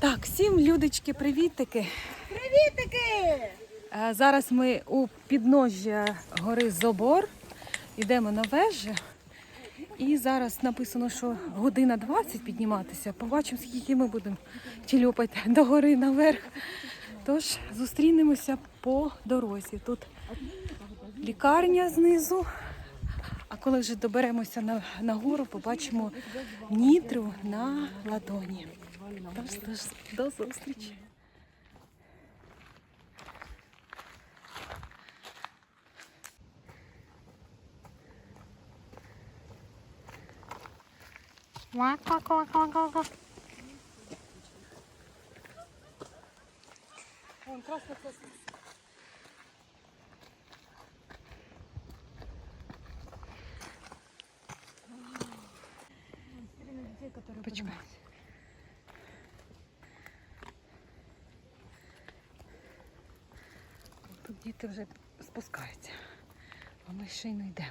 Так, всім людочки, привітики. Привітики! Е, Зараз ми у підножжя гори Зобор. Йдемо на вежі. І зараз написано, що година 20 підніматися. Побачимо, скільки ми будемо тілюпати до гори наверх. Тож зустрінемося по дорозі. Тут лікарня знизу. А коли вже доберемося на, на гору, побачимо нітру на ладоні. Тож, до зустрічі. Вон красный космос. Вже спускаються, а ми ще й не йдемо.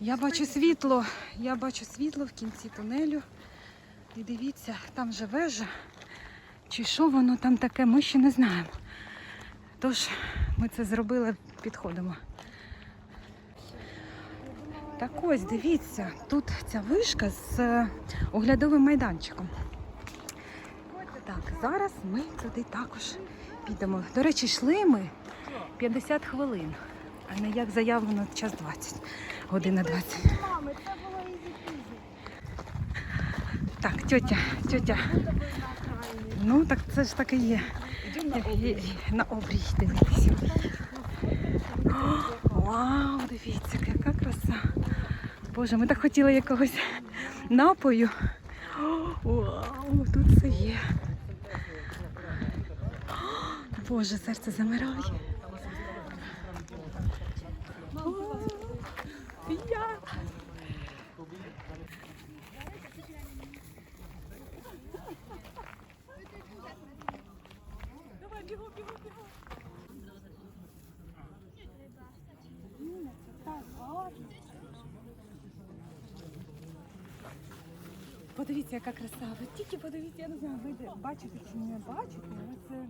Я бачу світло, я бачу світло в кінці тунелю. І дивіться, там же вежа. Чи що воно там таке, ми ще не знаємо. Тож ми це зробили, підходимо. Так ось, дивіться, тут ця вишка з е, оглядовим майданчиком. Так, зараз ми туди також підемо. До речі, йшли ми 50 хвилин, а не як заявлено час 20, година 20. Мами, це було ізі-пізі. Так, тьотя, тьотя. Ну так це ж так і є. Є- На обрій дивитися. Вау, дивіться, яка краса. Боже, ми так хотіли якогось напою. Вау, тут все є. Боже, серце замирає. Я. Подивіться, яка краса. Ви тільки подивіться, я не знаю, ви бачите чи не бачите, але це.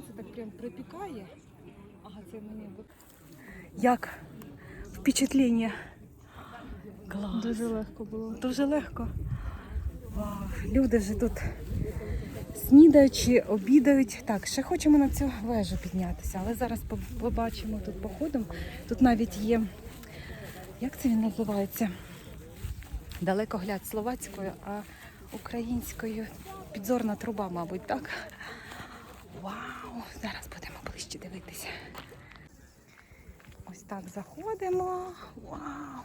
Сонце так прям припікає. Ага, це мені. Як впечатлення? Клас. Дуже легко було. Дуже легко. Вау, люди вже тут снідаючи, обідають. Так, ще хочемо на цю вежу піднятися, але зараз побачимо тут походом. Тут навіть є, як це він називається? Далекогляд словацькою, а українською підзорна труба, мабуть, так? Вау! Зараз будемо ближче дивитися. Ось так заходимо. Вау!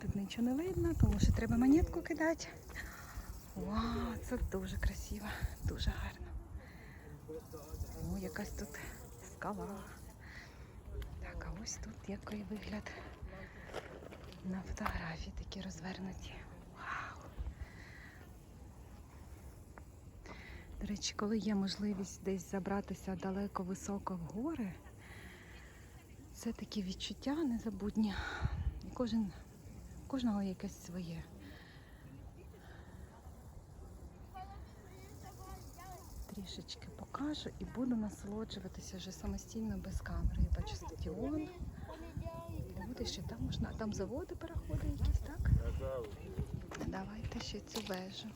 Тут нічого не видно, тому що треба монетку кидати. Вау, це дуже красиво, дуже гарно. О, якась тут скала. Так, а ось тут який вигляд на фотографії такі розвернуті. Вау. До речі, коли є можливість десь забратися далеко високо в гори, це такі відчуття незабутні. І кожен, кожного якесь своє. Трішечки покажу і буду насолоджуватися вже самостійно без камери. Я бачу стадіон. Люди ще там можна, а там заводи переходи якісь, так? Давайте ще цю вежу.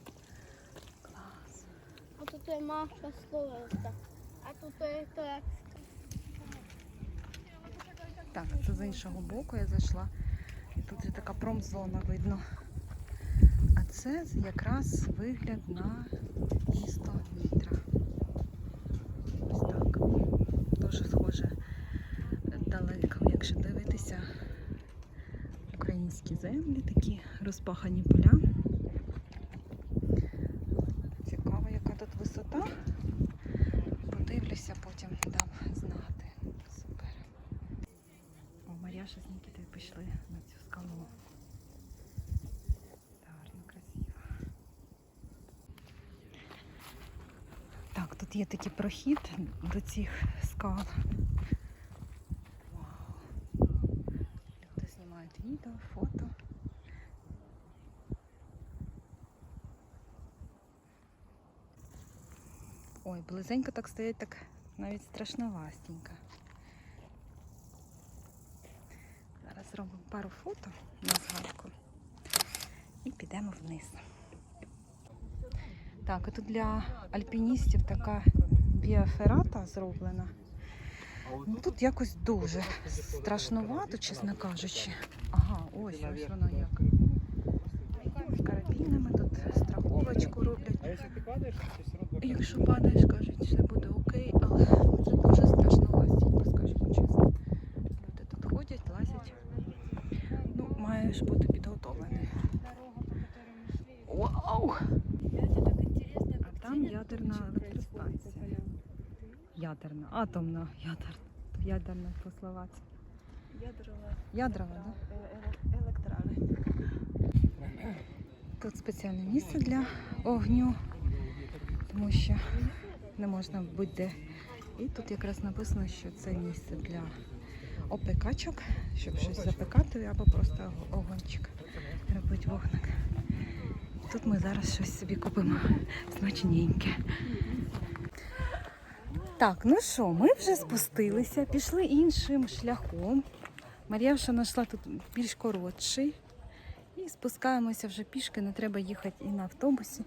А тут є Маша Словенська. А тут є турецька. Так, це з іншого боку я зайшла. І тут є така промзона видно. А це якраз вигляд на місто Нітра. Ось так. Дуже схоже далеко, якщо дивитися. Українські землі, такі розпахані поля. Цікаво, яка тут. Подивлюся, потім дам знати. Супер. О, Маряша з Нікітою пішли на цю скалу. Гарно, красиво. Так, тут є такий прохід до цих скал. Вау. Люди знімають відео, фото. Ой, близенько так стоять, так навіть страшновастенько. Зараз зробимо пару фото на згадку і підемо вниз. Так, і тут для альпіністів така біоферата зроблена. Ну, тут якось дуже страшнувато, чесно кажучи. Ага, ось ось воно як. З карабінами тут страховочку роблять. Якщо падаєш, кажуть, все буде окей, але це дуже страшно ластенько, скажімо чесно. Люди тут ходять, лазять. Ну, маєш бути підготовлений. Вау! А там ядерна електростанція. Ядерна, атомна, ядерна. Ядерна по-словацьки. Ядрова, так? Да? Електрали. Тут спеціальне місце для огню, тому що не можна будь-де. І тут якраз написано, що це місце для опекачок, щоб щось запекати або просто огончик робити вогник. Тут ми зараз щось собі купимо смачненьке. Так, ну що, ми вже спустилися, пішли іншим шляхом. Мар'яша знайшла тут більш коротший. І спускаємося вже пішки, не треба їхати і на автобусі.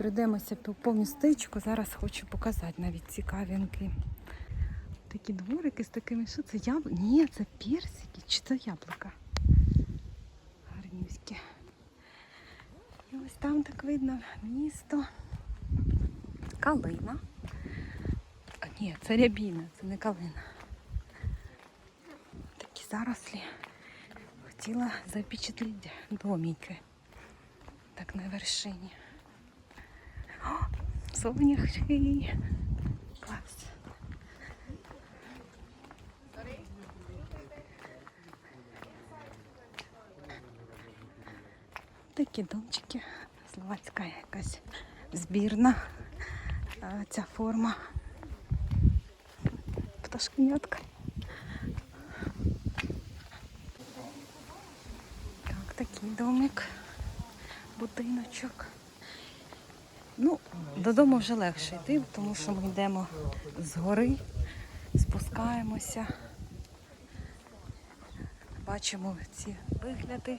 Прийдемося по, містечку. Зараз хочу показати навіть цікавинки. Такі дворики з такими, що це яблука? Ні, це персики чи це яблука. Гарнівські. І ось там так видно місто. Калина. А, ні, це рябіна, це не калина. Такі зарослі. Хотіла запечатлити домики. Так на вершині. О. Клас. Такі домчики. Словацька якась збірна. Ця форма. Пташкенятка. Так, такий домик, будиночок. Ну, додому вже легше йти, тому що ми йдемо з гори, спускаємося, бачимо ці вигляди.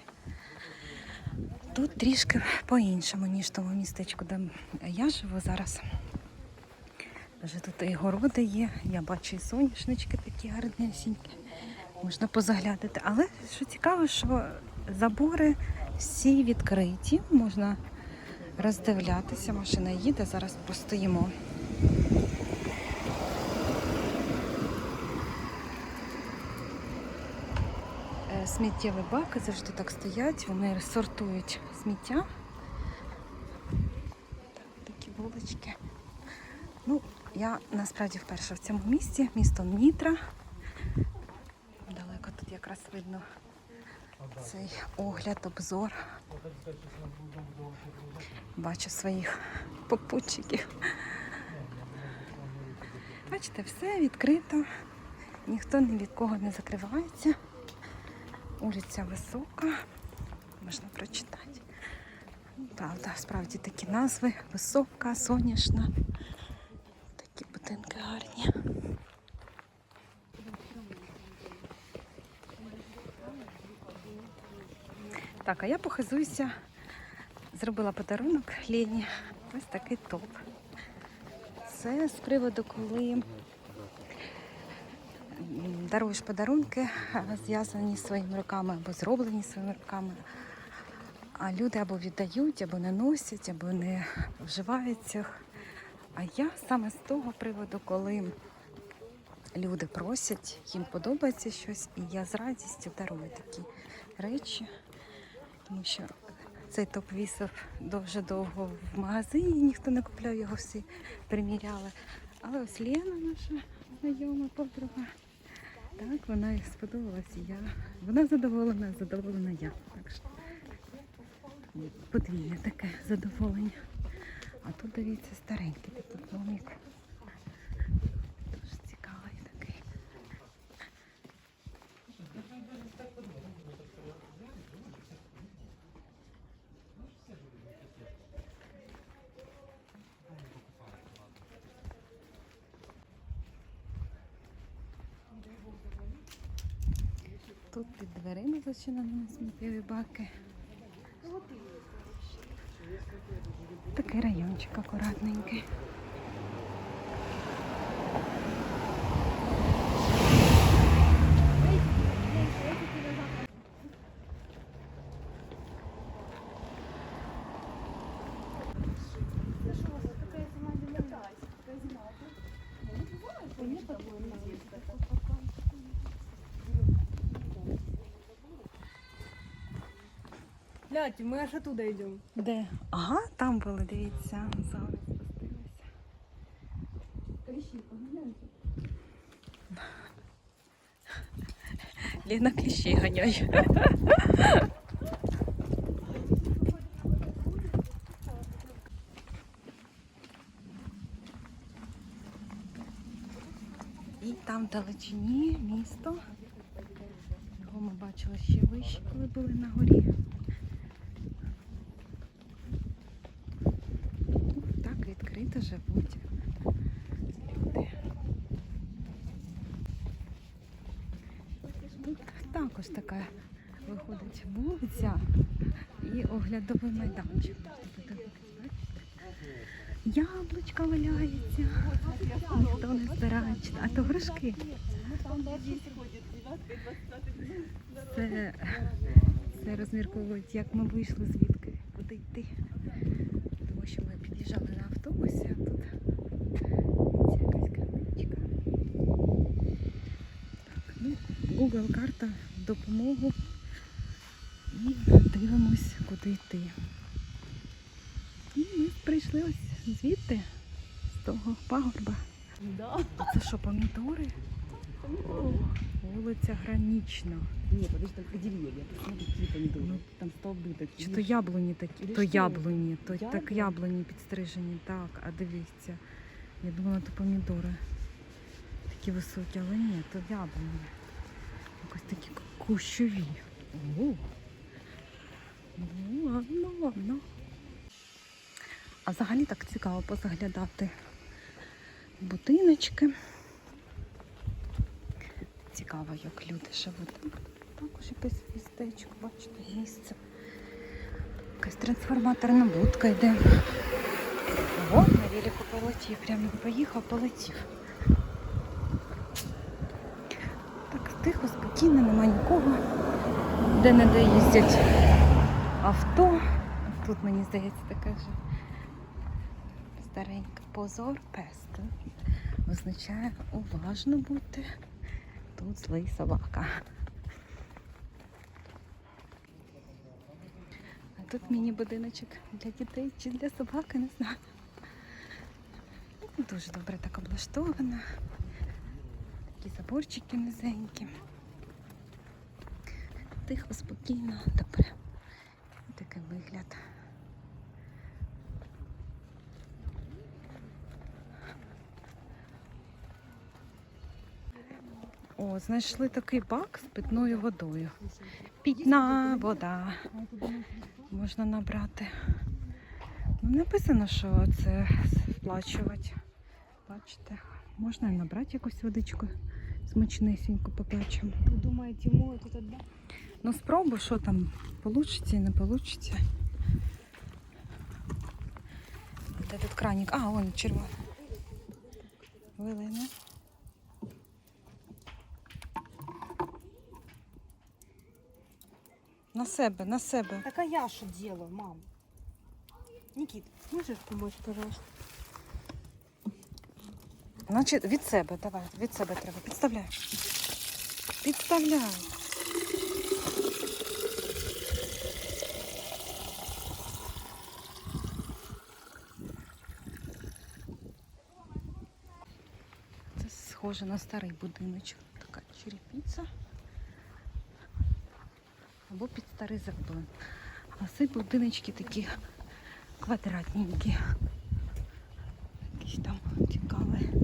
Тут трішки по-іншому, ніж в тому містечку, де я живу зараз. Вже тут і городи є, я бачу і соняшнички такі гарнесенькі. Можна позаглядати. Але що цікаво, що забори всі відкриті, можна роздивлятися. Машина їде, зараз постоїмо. Е, Сміттєві баки завжди так стоять, вони сортують сміття. Так, такі вулички. Ну, я насправді вперше в цьому місті, місто Нітра. Далеко тут якраз видно цей огляд, обзор. Бачу своїх попутчиків. Бачите, все відкрито, ніхто ні від кого не закривається. Улиця висока, можна прочитати. Правда, справді такі назви висока, сонячна. А я похизуюся, зробила подарунок Лені. Ось такий топ. Це з приводу, коли даруєш подарунки, зв'язані своїми руками або зроблені своїми руками. А люди або віддають, або не носять, або не вживають цих. А я саме з того приводу, коли люди просять, їм подобається щось, і я з радістю дарую такі речі, тому що цей топ вісив дуже довго в магазині, ніхто не купляв його, всі приміряли. Але ось Лена, наша знайома подруга, так, вона їй сподобалась. Я. Вона задоволена, задоволена я. Так що подвійне таке задоволення. А тут дивіться старенький такий домик. Дуже цікавий такий. Тут під дверима зачинені сміттєві баки. Такий райончик акуратненький. Блядь, мы аж оттуда идем. Де? Ага, там були, дивіться. Зараз спустилися. Ліна кліщі ганяє. І там далечині місто. Його ми бачили ще вище, коли були на горі. Відкрито живуть люди. Тут також така виходить вулиця і оглядовий майданчик. Яблучка валяється, ніхто не збирає. А то грушки. Це, це розмірковують, як ми вийшли звідки, куди йти. Тому що ми під'їжджали на автобусі, а тут це якась крамничка. Так, ну, Google карта в допомогу. І дивимось, куди йти. І ми прийшли ось звідти, з того пагорба. Да. Це що, помідори? О, вулиця Гранічна. Не, подожди, только деревья. Посмотри, какие помидоры. Ну, там столбы такие. Чи то яблуні такі, Или то що? яблуні, то так Яблуні? яблуні підстрижені, так, а дивіться. Я думала, то помідори. Такі високі, але ні, то яблуні. Якось такі кущові. О. Ну, ладно, ладно. А взагалі так цікаво позаглядати будиночки. Цікаво, як люди живуть. Також якесь містечко, бачите, місце. Якась трансформаторна будка йде. О, на велику полетів, прямо поїхав, полетів. Так тихо, спокійно, нема нікого. Де не де їздять авто. Тут мені здається така ж старенька позор пест. Означає уважно бути. Тут злий собака. А тут міні-будиночок для дітей чи для собаки, не знаю. Дуже добре так облаштовано. Такі заборчики низенькі. Тихо, спокійно, добре. Такий вигляд. О, знайшли такий бак з питною водою. Питна вода. Можна набрати. Ну, написано, що це сплачувати. Бачите, можна набрати якусь водичку смачнесеньку побачимо. Вы думаете, моют это да? Ну спробуй, що там получиться і не получиться. Де тут кранік? А, вон червоний. Хвилина. На себе, на себе. Так а я что делаю, мам? Никит, можешь помочь, пожалуйста? Значить, від себе, давай, від себе треба. Підставляй. Підставляй. Це схоже на старий будиночок. Така черепиця. Або під старий заклон. А це будиночки такі квадратненькі. Якісь там цікаві.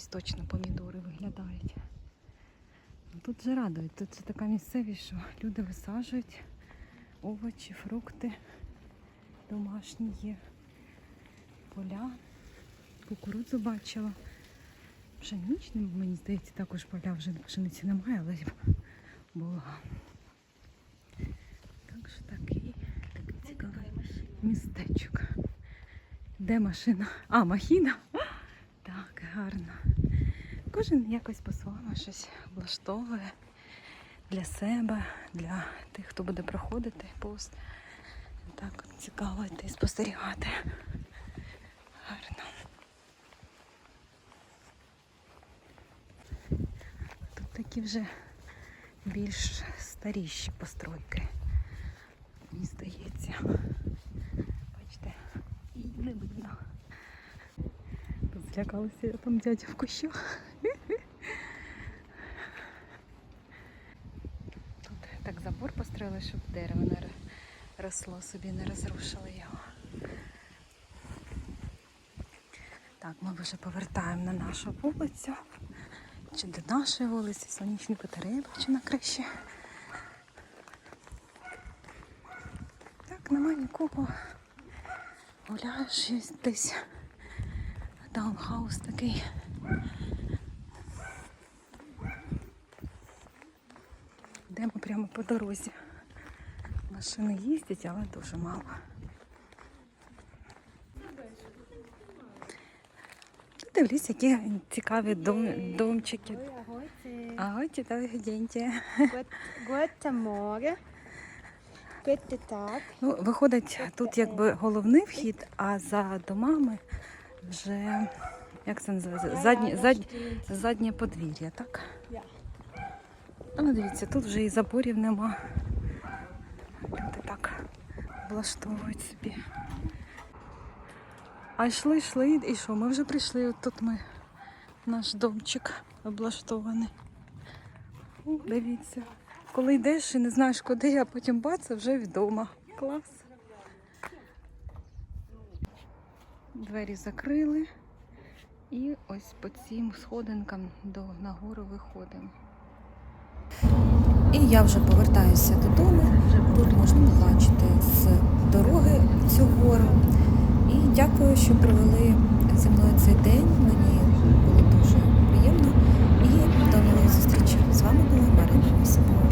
Ось точно помідори виглядають. тут же радують. Тут це така місцевість, що люди висаджують овочі, фрукти домашні є. Поля. Кукурудзу бачила. Пшеничним, мені здається, також поля вже пшениці немає, але була. Так що такий, такий цікавий містечок. Де машина? А, махіна? Так, гарно. Кожен якось по-своєму щось влаштовує для себе, для тих, хто буде проходити пост. Так от цікаво йти спостерігати. Гарно. Тут такі вже більш старіші постройки. Мені здається. Бачите, і не видно. Тут злякалася я там дядя в кущах. Тут так забор построїли, щоб дерево не росло собі, не розрушили його. Так, ми вже повертаємо на нашу вулицю. Чи до нашої вулиці, сонячні батареї бачу на криші. Так, нема нікого. Гуляєш десь. Таунхаус такий. Йдемо прямо по дорозі. Машини їздять, але дуже мало. Дивлюсь, які цікаві дом, домчики. Vidíte. Guten Morgen. Ну, виходить, тут якби головний вхід, а за домами вже як це називається? Заднє, заднє, заднє подвір'я, так? Ну, дивіться, тут вже і заборів нема. Люди так влаштовують собі. А йшли, йшли, і що? Ми вже прийшли. От тут ми наш домчик облаштований. Дивіться. Коли йдеш і не знаєш куди, а потім бац, вже вдома. Клас. Двері закрили. І ось по цим сходинкам до нагору виходимо. І я вже повертаюся додому. Тут можна побачити з дороги цю гору. І дякую, що провели зі мною цей день. Мені було дуже приємно. І до нових зустрічей. З вами була Марина Осипова.